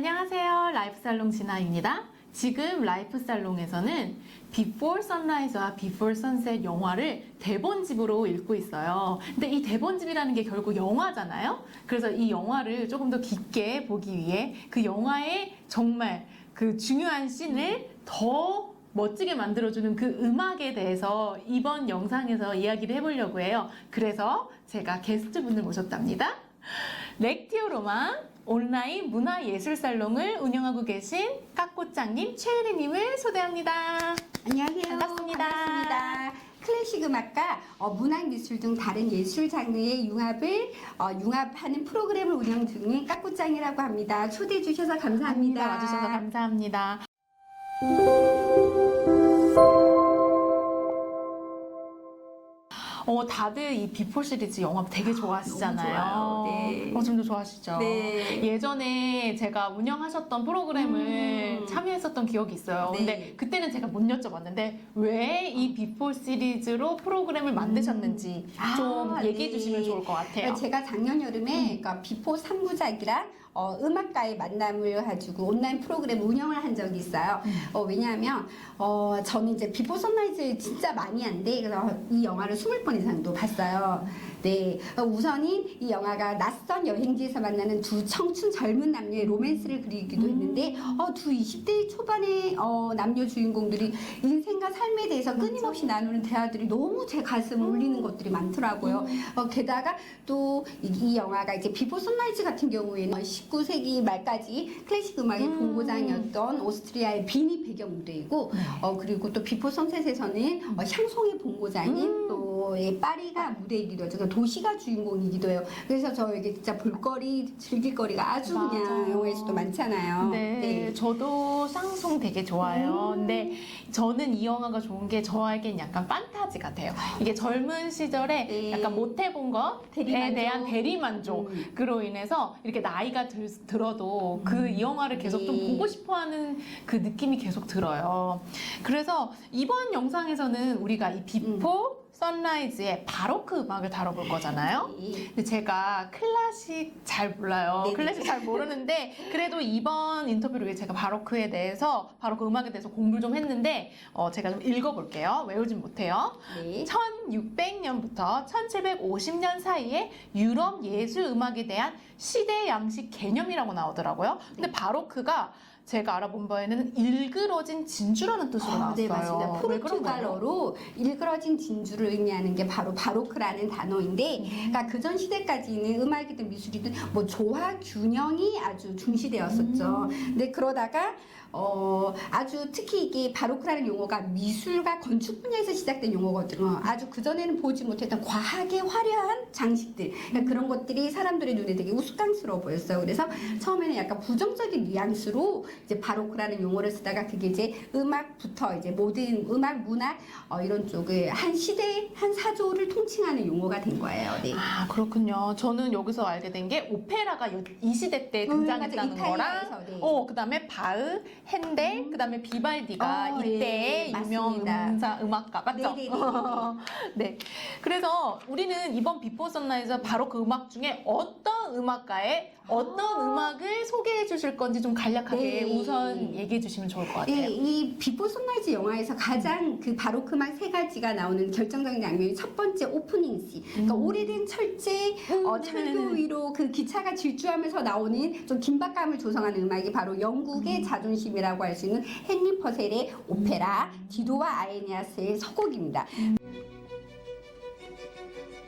안녕하세요. 라이프살롱 진아입니다. 지금 라이프살롱에서는 비포 선라이즈와 비포 선셋 영화를 대본집으로 읽고 있어요. 근데 이 대본집이라는 게 결국 영화잖아요. 그래서 이 영화를 조금 더 깊게 보기 위해 그 영화의 정말 그 중요한 씬을 더 멋지게 만들어주는 그 음악에 대해서 이번 영상에서 이야기를 해보려고 해요. 그래서 제가 게스트분을 모셨답니다. 렉티오 로망 온라인 문화예술살롱을 운영하고 계신 까꼬짱님, 최혜리님을 소개합니다. 안녕하세요. 반갑습니다. 반갑습니다. 클래식 음악과 어, 문학 미술 등 다른 예술 장르의 융합을 어, 융합하는 프로그램을 운영 중인 까꾸짱이라고 합니다. 초대해 주셔서 감사합니다. 와주셔서 감사합니다. 어, 다들 이 비포 시리즈 영화 되게 좋아하시잖아요. 너무 좋아요. 네. 어, 지금도 좋아하시죠? 네. 예전에 제가 운영하셨던 프로그램을 음. 참여했었던 기억이 있어요. 네. 근데 그때는 제가 못 여쭤봤는데 왜 이 비포 시리즈로 프로그램을 만드셨는지 아, 좀 얘기해 네. 주시면 좋을 것 같아요. 제가 작년 여름에 그러니까 비포 3부작이랑 어, 음악가의 만남을 가지고 온라인 프로그램 운영을 한 적이 있어요. 음. 어, 왜냐하면 어, 저는 이제 비포 선라이즈 진짜 많이 한데 그래서 이 영화를 20번 이상도 봤어요. 네, 어, 우선인 이 영화가 낯선 여행지에서 만나는 두 청춘 젊은 남녀의 로맨스를 그리기도 했는데 어, 두 20대 초반의 어, 남녀 주인공들이 인생과 삶에 대해서 끊임없이 나누는 대화들이 너무 제 가슴을 울리는 것들이 많더라고요. 어, 게다가 또 이 영화가 이제 비포 선라이즈 같은 경우에는 19세기 말까지 클래식 음악의 음. 본고장이었던 오스트리아의 빈이 배경 무대이고 네. 어, 그리고 또 비포 선셋에서는 어, 샹송의 본고장인 음. 또 예, 파리가 무대이기도 하죠. 그러니까 도시가 주인공이기도 해요. 그래서 저에게 진짜 볼거리, 즐길거리가 아주 그냥 맞아요. 영화에서도 많잖아요. 네, 저도 쌍송 되게 좋아해요. 음. 근데 저는 이 영화가 좋은 게 저에겐 약간 판타지 같아요. 이게 젊은 시절에 네. 약간 못 해본 것에 대리만족. 대한 대리만족으로 음. 인해서 이렇게 나이가 들, 들어도 그 이 영화를 계속 좀 네. 보고 싶어 하는 그 느낌이 계속 들어요. 그래서 이번 영상에서는 우리가 이 비포 선라이즈의 바로크 음악을 다뤄볼 거잖아요. 네. 근데 제가 클래식 잘 몰라요. 네네. 클래식 잘 모르는데 그래도 이번 인터뷰를 위해 제가 바로크에 대해서 바로크 음악에 대해서 공부를 좀 했는데 어, 제가 좀 읽어볼게요. 외우진 못해요. 네. 1600년부터 1750년 사이에 유럽 예술 음악에 대한 시대 양식 개념이라고 나오더라고요. 근데 바로크가 제가 알아본 바에는 일그러진 진주라는 뜻으로 아, 나왔어요. 네, 맞습니다. 포르투갈어로 일그러진 진주를 의미하는 게 바로 바로크라는 단어인데, 음. 그러니까 그전 시대까지는 음악이든 미술이든 뭐 조화 균형이 아주 중시되었었죠. 음. 근데 그러다가 어, 아주 특히 이게 바로크라는 용어가 미술과 건축 분야에서 시작된 용어거든요. 아주 그전에는 보지 못했던 과하게 화려한 장식들. 그러니까 그런 것들이 사람들의 눈에 되게 우스꽝스러워 보였어요. 그래서 처음에는 약간 부정적인 뉘앙스로 이제 바로크라는 용어를 쓰다가 그게 이제 음악부터 이제 모든 음악, 문학, 어, 이런 쪽을 한 시대, 한 사조를 통칭하는 용어가 된 거예요. 네. 아 그렇군요. 저는 여기서 알게 된 게 오페라가 요- 이 시대 때 음, 등장했다는 맞아. 거랑 이탈리아에서, 네. 어 그다음에 바흐, 핸델, 그다음에 비발디가 어, 이때의 네, 유명 맞습니다. 음사 음악가 맞죠? 네네네. 네. 그래서 우리는 이번 비포 선라이즈 바로 그 음악 중에 어떤 음악가의 어떤 아. 음악을 소개해 주실 건지 좀 간략하게 네. 우선 얘기해 주시면 좋을 것 같아요. 예, 이 비포 선라이즈 영화에서 가장 그 바로크 음악 세 가지가 나오는 결정적인 장면이 첫 번째 오프닝 씬. 그러니까 음. 오래된 철제 음, 어. 철교 위로 그 기차가 질주하면서 나오는 좀 긴박감을 조성하는 음악이 바로 음. 영국의 자존심이라고 할 수 있는 헨리 퍼셀의 오페라 음. 디도와 아에니아스의 서곡입니다.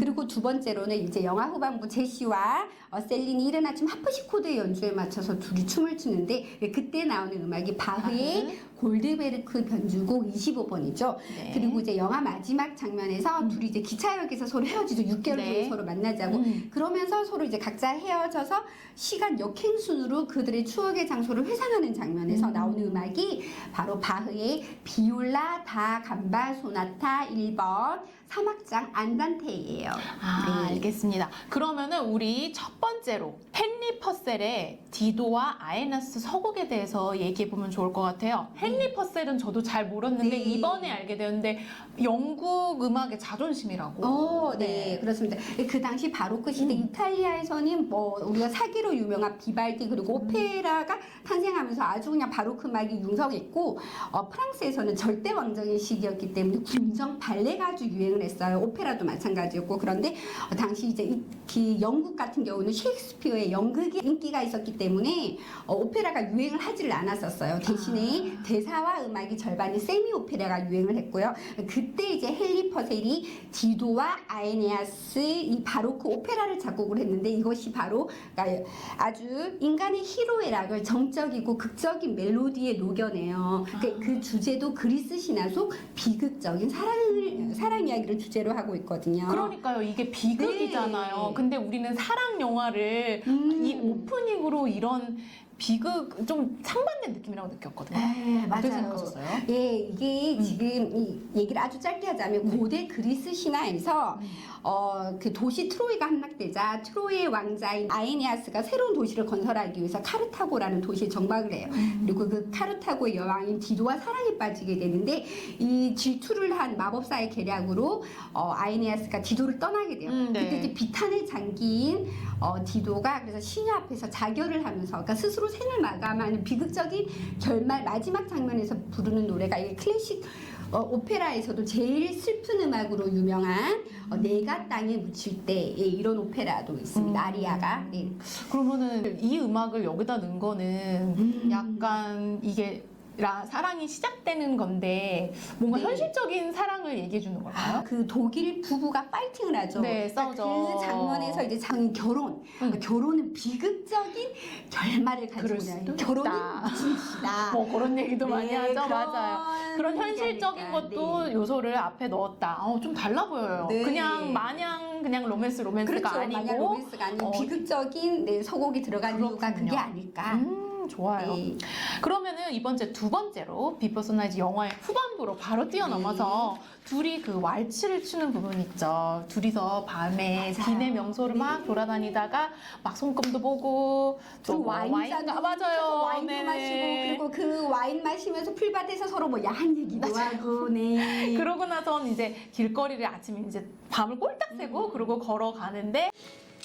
그리고 두 번째로는 이제 영화 후반부 제시와 어, 셀린이 이른 아침 하프시 코드의 연주에 맞춰서 둘이 춤을 추는데 그때 나오는 음악이 바흐의 골드베르크 변주곡 25번이죠. 네. 그리고 이제 영화 마지막 장면에서 음. 둘이 이제 기차역에서 서로 헤어지죠. 6개월 네. 후에 서로 만나자고. 음. 그러면서 서로 이제 각자 헤어져서 시간 역행 순으로 그들의 추억의 장소를 회상하는 장면에서 음. 나오는 음악이 바로 바흐의 비올라 다 감바 소나타 1번 3악장 안단테예요. 아, 네. 알겠습니다. 그러면은 우리 첫 번째로 헨리 퍼셀의 디도와 아에나스 서곡에 대해서 얘기해 보면 좋을 것 같아요. 헨리 퍼셀은 저도 잘 몰랐는데 네. 이번에 알게 되었는데 영국 음악의 자존심이라고. 어, 네, 그렇습니다. 그 당시 바로크 시대 음. 이탈리아에서는 뭐 우리가 사기로 유명한 비발디 그리고 오페라가 탄생하면서 아주 그냥 바로크 음악이 융성했고 어, 프랑스에서는 절대 왕정의 시기였기 때문에 궁정 발레가 아주 유행을 했어요. 오페라도 마찬가지였고 그런데 어, 당시 이제 이, 그 영국 같은 경우는 셰익스피어의 연극이 인기가 있었기 때문에 어, 오페라가 유행을 하지를 않았었어요. 대신에 대 사와 음악이 절반이 세미 오페라가 유행을 했고요. 그때 이제 헨리 퍼셀이 디도와 아에네아스 이 바로크 오페라를 작곡을 했는데 이것이 바로 그러니까 아주 인간의 희로애락을 정적이고 극적인 멜로디에 녹여내요. 그, 그 주제도 그리스 신화 속 비극적인 사랑을 사랑 이야기를 주제로 하고 있거든요. 그러니까요. 이게 비극이잖아요. 네. 근데 우리는 사랑 영화를 음. 이 오프닝으로 이런 비극 좀 상반된 느낌이라고 느꼈거든요. 네, 어떻게 맞아요. 생각하셨어요? 예, 이게 음. 지금 이 얘기를 아주 짧게 하자면 고대 그리스 신화에서 음. 어, 그 도시 트로이가 함락되자 트로이의 왕자인 아에니아스가 새로운 도시를 건설하기 위해서 카르타고라는 도시에 정박을 해요. 음. 그리고 그 카르타고의 여왕인 디도와 사랑에 빠지게 되는데 이 질투를 한 마법사의 계략으로 어, 아에니아스가 디도를 떠나게 돼요. 음, 네. 그때 이제 비탄에 잠긴 어, 디도가 그래서 신녀 앞에서 자결을 하면서 그러니까 스스로 생을 마감하는 비극적인 결말 마지막 장면에서 부르는 노래가 이게 클래식 어, 오페라에서도 제일 슬픈 음악으로 유명한 어, 내가 땅에 묻힐 때 예, 이런 오페라도 있습니다. 음. 아리아가. 네. 그러면은 이 음악을 여기다 넣은 거는 음. 약간 이게 라, 사랑이 시작되는 건데 뭔가 네. 현실적인 사랑을 얘기해 주는 걸까요? 그 독일 부부가 파이팅을 하죠. 네, 그러니까 싸우죠. 그 장면에서 이제 장 결혼. 음. 결혼은 비극적인 결말을 가지고 그럴 있어요. 수도 결혼은 있다. 미친 짓이다. 뭐 그런 얘기도 많이 네, 하죠. 그런 맞아요. 그런 현실적인. 것도 네. 요소를 앞에 넣었다. 어, 좀 달라 보여요. 네. 그냥 마냥 그냥 로맨스 로맨스가 그렇죠. 아니고 로맨스가 아니고 어, 비극적인 네, 서곡이 들어간 이유가 그렇군요. 그게 아닐까. 음, 좋아요. 네. 그러면은 이번 주 두 번째로 비포 선라이즈 영화의 후반부로 바로 뛰어넘어서 네. 둘이 그 왈츠를 추는 부분 있죠. 둘이서 밤에 맞아요. 기내 명소를 막 네. 돌아다니다가 막 손금도 보고 또 와인 잔도 가- 맞아요. 와인도 네네. 마시고 그리고 그 와인 마시면서 풀밭에서 서로 뭐 야한 얘기도 하고 네. 그러고 나선 이제 길거리를 아침에 이제 밤을 꼴딱 새고 음. 그러고 걸어가는데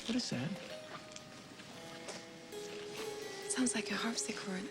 What is that? Sounds like a harpsichord.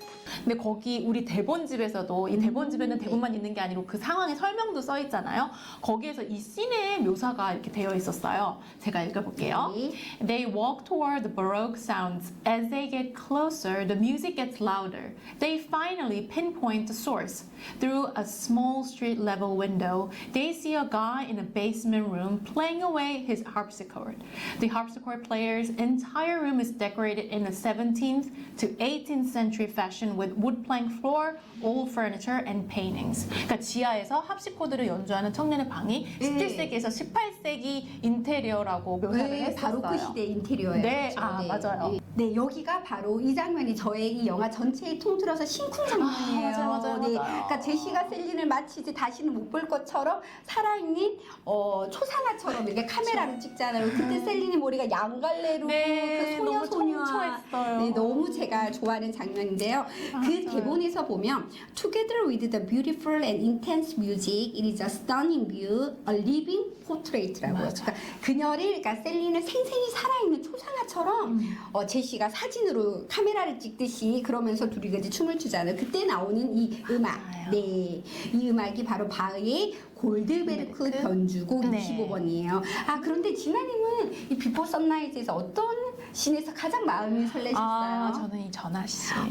근데 거기 우리 대본집에서도 이 대본집에는 대본만 있는 게 아니고 그 상황의 설명도 써 있잖아요. 거기에서 이 씬의 묘사가 이렇게 되어 있었어요. 제가 읽어볼게요. 네. They walk toward the baroque sounds. As they get closer, the music gets louder. They finally pinpoint the source. Through a small street level window, they see a guy in a basement room playing away his harpsichord. The harpsichord player's entire room is decorated in a 17th to 18th century fashion with wood plank floor, old furniture, and paintings. 그러니까 지하에서 합시코드를 연주하는 청년의 방이 네. 17세기에서 18세기 인테리어라고 묘사를 네, 했었어요. 바로 그 시대 인테리어예요. 네, 그렇죠? 아, 맞아요. 네. 네, 여기가 바로 이 장면이 저의 이 영화 전체에 통틀어서 심쿵 장면이에요. 아, 맞아요, 맞아요, 네, 맞아요. 그러니까 제시가 셀린을 마치 이제 다시는 못 볼 것처럼 살아있는 어, 초상화처럼 이렇게 카메라로 찍잖아요. 그때 셀린이 머리가 양갈래로 네, 그 소녀 너무 소녀 청초했어요. 네, 너무 제가 좋아하는 장면인데요. 그. 대본에서 보면 Together with the beautiful and intense music, it is a stunning view, a living portrait라고. 그러니까 그녀를, 그러니까 셀린을 생생히 살아있는 초상화처럼 음. 어, 제 시가 사진으로 카메라를 찍듯이 그러면서 둘이 이제 춤을 추잖아요. 그때 나오는 이 음악. 맞아요. 네. 이 음악이 바로 골드베르크 골드베르크? 변주곡 네. 25번이에요. 아, 그런데 진아님은 이 비포 선라이즈에서 어떤 신에서 가장 마음이 설레셨어요? 아, 저는 이 전화 씨. 어,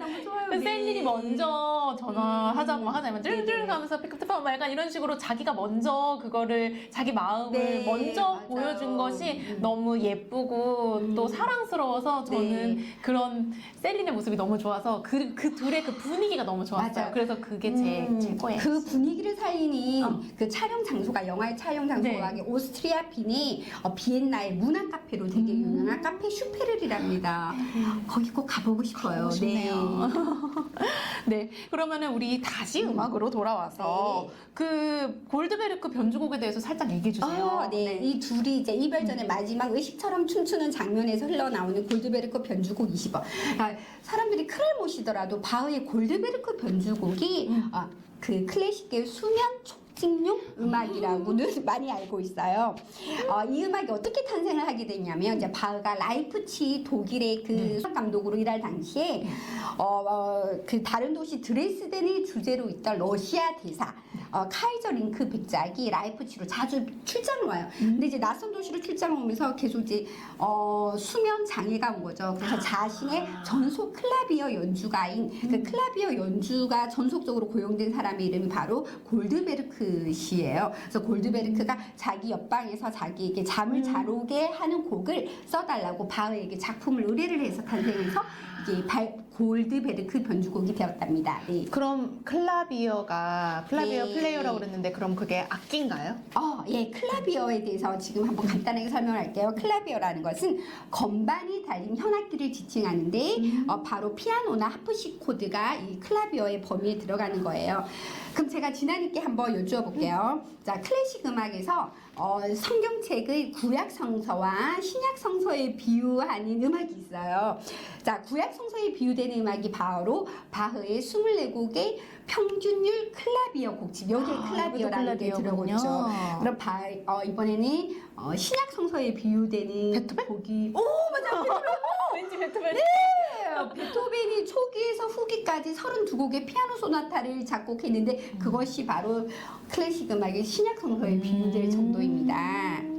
너무 좋아요. 네. 셀린이 먼저 전화하자고 막 하자면 네네. 뚜루뚜루 가면서 픽업트파 막 약간 이런 식으로 자기가 먼저 그거를 자기 마음을 네, 먼저 맞아요. 보여준 것이 음. 너무 예쁘고 음. 또 사랑스러워서 저는 네. 그런 셀린의 모습이 너무 좋아서 그, 그 둘의 그 분위기가 너무 좋았어요. 맞아요. 그래서 그게 제, 음, 제 거예요. 그 분위기를 살리는 어. 그 촬영 장소가 영화의 촬영 네. 장소가 오스트리아 빈의 어, 비엔나의 문화 카페로 되게 음. 유명한 카페 슈페르리랍니다. 거기 꼭 가보고 싶어요. 가보고 싶네요. 네, 그러면은 우리 다시 음. 음악으로 돌아와서 네. 그 골드베르크 변주곡에 대해서 살짝 얘기해 주세요. 아, 네. 이 둘이 이제 이별 전에 마지막 의식처럼 춤추는 장면에서 흘러나오는 골드베르크 변주곡 20번. 아, 사람들이 크를 모시더라도 바흐의 골드베르크 변주곡이 음. 아, 그 클래식계의 수면 촉 진 학습용 음악이라고는 많이 알고 있어요. 어, 이 음악이 어떻게 탄생을 하게 됐냐면 이제 바흐가 라이프치 독일의 그 수학 감독으로 일할 당시에 어, 어, 그 다른 도시 드레스덴의 주제로 있던 러시아 대사 어, 카이저 링크 백작이 라이프치로 자주 출장을 와요. 근데 이제 낯선 도시로 출장을 오면서 계속 이제 어, 수면 장애가 온 거죠. 그래서 자신의 전속 클라비어 연주가인 그 클라비어 연주가 전속적으로 고용된 사람의 이름이 바로 골드베르크 씨예요. 그래서 골드베르크가 자기 옆방에서 자기에게 잠을 잘 오게 하는 곡을 써달라고 바흐에게 작품을 의뢰를 해서 탄생해서 이게 발- 골드베르크 변주곡이 되었답니다. 네. 그럼 클라비어가 클라비어 네. 플레이어라고 그랬는데 그럼 그게 악기인가요? 어, 예, 클라비어에 대해서 지금 한번 간단하게 설명할게요. 클라비어라는 것은 건반이 달린 현악기를 지칭하는데 어, 바로 피아노나 하프시코드가 이 클라비어의 범위에 들어가는 거예요. 그럼 제가 지난이께 한번 여쭈어 볼게요. 자, 클래식 음악에서 어, 성경책의 구약 성서와 신약 성서에 비유하는 음악이 있어요. 자, 구약 성서에 비유되는 음악이 바로 바흐의 24곡의 평균율 클라비어 곡집. 여기에 아, 클라비어라는 게. 클라비어군요. 그럼 바, 어, 이번에는 어, 신약 성서에 비유되는 베토벤? 곡이 오 맞아 베토벤 왠지 베토벤. 네, 베토벤이 초기에서 후기까지 32곡의 피아노 소나타를 작곡했는데 그것이 바로 클래식 음악의 신약 성서에 비유될 정도입니다.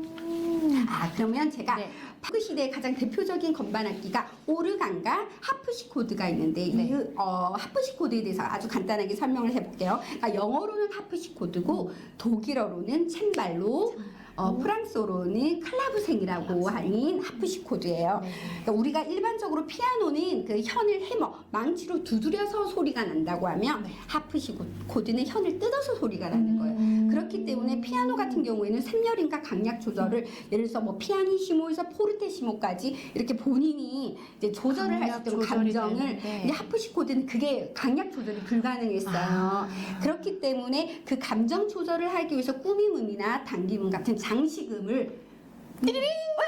아 그러면 제가 네. 파크 시대의 가장 대표적인 건반 악기가 오르간과 하프시 코드가 있는데 네. 이 어, 하프시 코드에 대해서 아주 간단하게 설명을 해볼게요. 그러니까 영어로는 하프시 코드고 독일어로는 챔발로 어, 프랑스어로는 클라브생이라고 하는 하프시 코드예요. 네. 그러니까 우리가 일반적으로 피아노는 그 현을 해머, 망치로 두드려서 소리가 난다고 하면 네. 하프시 코드는 현을 뜯어서 소리가 나는 거예요. 음. 그렇기 때문에 피아노 같은 경우에는 샘열인과 강약 조절을 예를 들어서 뭐 피아니시모에서 포르테시모까지 이렇게 본인이 이제 조절을 할 수 있도록 감정을. 이제 하프시 코드는 그게 강약 조절이 불가능했어요. 아. 그렇기 때문에 그 감정 조절을 하기 위해서 꾸밈음이나 당김음 같은 장식음을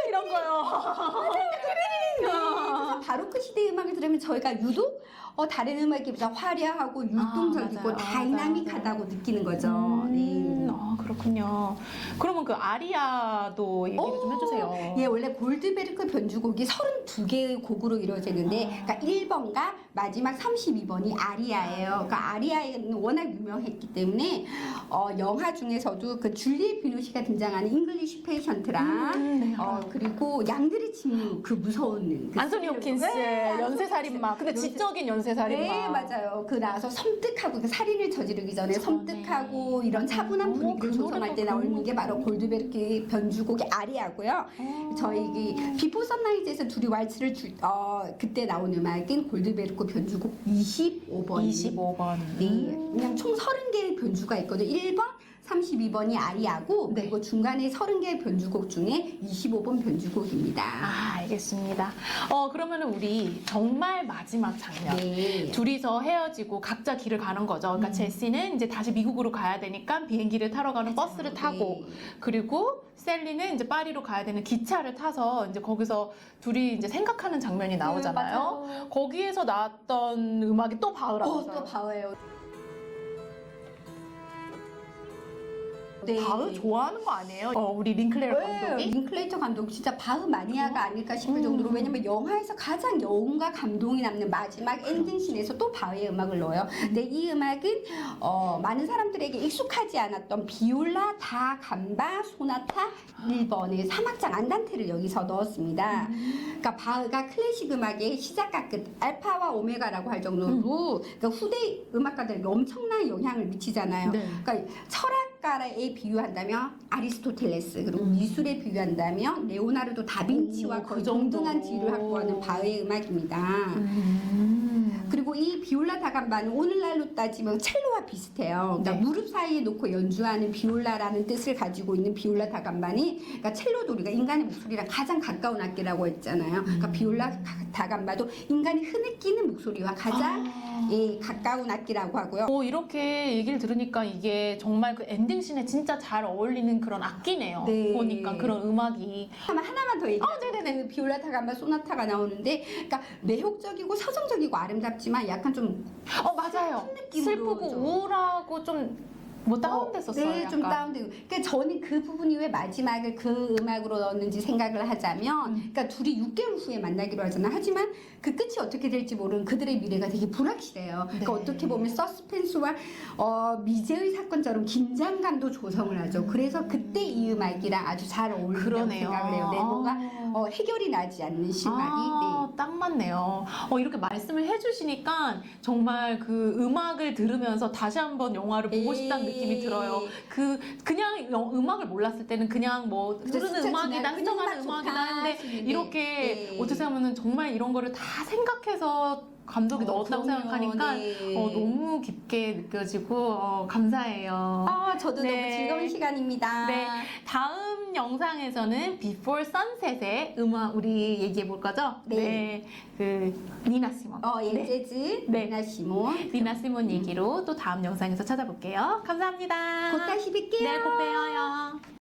이런 거요. 그래 서 바로크 시대 음악을 들으면 저희가 유독 어, 다른 음악에 비해서 화려하고 율동적이고 맞아요. 다이나믹하다고 느끼는 거죠. 음, 네. 아, 그렇군요. 그러면 그 아리아도 얘기를 좀 해주세요. 예, 원래 골드베르크 변주곡이 32개의 곡으로 이루어지는데, 그러니까 1번과 마지막 32번이 아리아예요. 그러니까 아리아는 워낙 유명했기 때문에, 어, 영화 중에서도 그 줄리엣 비노시가 등장하는 잉글리쉬 페이션트랑, 음, 네. 어, 그리고 양들의 침묵, 그 무서운. 그 안소니 홉킨스 네, 연쇄살인마. 근데 지적인 연쇄살인마. 네, 맞아요. 그 나와서 섬뜩하고 그 살인을 저지르기 전에. 섬뜩하고 이런 차분한 어, 분위기를 그 조성할 때 나오는 게 바로 그런 골드베르크 변주곡의 아리아고요. 어. 저희 이 비포 선라이즈에서 둘이 왈츠를 주, 어, 그때 나온 음악은 골드베르크 변주곡 25번. 25번. 네. 그냥 총 30개의 변주가 있거든요. 1번, 32번이 아리아고 네. 그리고 중간에 30개의 변주곡 중에 25번 변주곡입니다. 아, 알겠습니다. 어, 그러면은 우리 정말 마지막 장면. 네. 둘이서 헤어지고 각자 길을 가는 거죠. 그러니까 음. 제시는 이제 다시 미국으로 가야 되니까 비행기를 타러 가는 버스를 타고 네. 그리고 셀리는 이제 파리로 가야 되는 기차를 타서 이제 거기서 둘이 이제 생각하는 장면이 나오잖아요. 네, 맞아요. 거기에서 나왔던 음악이 또 바흐라고. 어, 또 바흐예요. 네. 바흐 좋아하는 거 아니에요? 어, 우리 링클레어 네, 감독이? 링클레이터 감독 진짜 바흐 마니아가 아닐까 싶을 음. 정도로 왜냐면 영화에서 가장 여운과 감동이 남는 마지막. 엔딩 씬에서 또 바흐의 음악을 넣어요. 근데 이 음악은 어, 많은 사람들에게 익숙하지 않았던 비올라 다 감바 소나타 1번의 사막장 안단테를 여기서 넣었습니다. 음. 그러니까 바흐가 클래식 음악의 시작과 끝 알파와 오메가라고 할 정도로 그러니까 후대 음악가들에게 엄청난 영향을 미치잖아요. 네. 그러니까 철학 가에 비유한다면 아리스토텔레스 그리고 음. 미술에 비유한다면 레오나르도 다빈치와 오, 거의 그 정도. 동등한 지위를 확보하는 바흐의 음악입니다. 음. 그리고 이 비올라 다감바는 오늘날로 따지면 첼로와 비슷해요. 그러니까 네. 무릎 사이에 놓고 연주하는 비올라라는 뜻을 가지고 있는 비올라 다감바니, 그러니까 첼로도 우리가 인간의 목소리랑 가장 가까운 악기라고 했잖아요. 음. 그러니까 비올라 다감바도 인간이 흐느끼는 목소리와 가장 아. 예, 가까운 악기라고 하고요. 어, 이렇게 얘기를 들으니까 이게 정말 그 엔딩 씬에 진짜 잘 어울리는 그런 악기네요. 네. 보니까 그런 음악이. 하나 하나만 더 얘기하면 어, 네네네. 그 비올라 다감바 소나타가 나오는데, 그러니까 매혹적이고 서정적이고 아름답 지만 약간 좀 어, 맞아요. 느낌으로 슬프고 좀. 우울하고 좀 뭐 다운됐었어요. 네, 좀 약간. 다운되고. 그러니까 저는 그 부분이 왜 마지막을 그 음악으로 넣었는지 생각을 하자면, 음. 그러니까 둘이 6개월 후에 만나기로 하잖아. 하지만 그 끝이 어떻게 될지 모르는 그들의 미래가 되게 불확실해요. 그러니까 네. 어떻게 보면 서스펜스와 어, 미제의 사건처럼 긴장감도 조성을 하죠. 그래서 그때 이 음악이랑 아주 잘 어울린다고 그러네요. 생각을 해요. 네, 뭔가 아. 어, 해결이 나지 않는 실마리. 아, 딱 맞네요. 어, 이렇게 말씀을 해주시니까 정말 그 음악을 들으면서 다시 한번 영화를 네. 보고 싶다는 느낌이 들어요. 그 그냥 영- 음악을 몰랐을 때는 그냥 뭐 그죠, 흐르는 스쳐 음악이다. 흘러가는 그냥 음악이다 좋다 하시는데, 이렇게 네. 어떻게 하면은 정말 이런 거를 다 생각해서 감독이 어, 넣었다고 그럼요. 생각하니까 네. 어, 너무 깊게 느껴지고 어, 감사해요. 아, 저도 네. 너무 즐거운 시간입니다. 네, 다음 영상에서는 Before Sunset의 음악 우리 얘기해 볼 거죠? 네. 그 니나 시몬. 어, 네. 엔제즈, 네. 니나 시몬. 니나 시몬 얘기로 또 다음 영상에서 찾아볼게요. 감사합니다. 곧 다시 뵐게요. 네, 곧 봬요.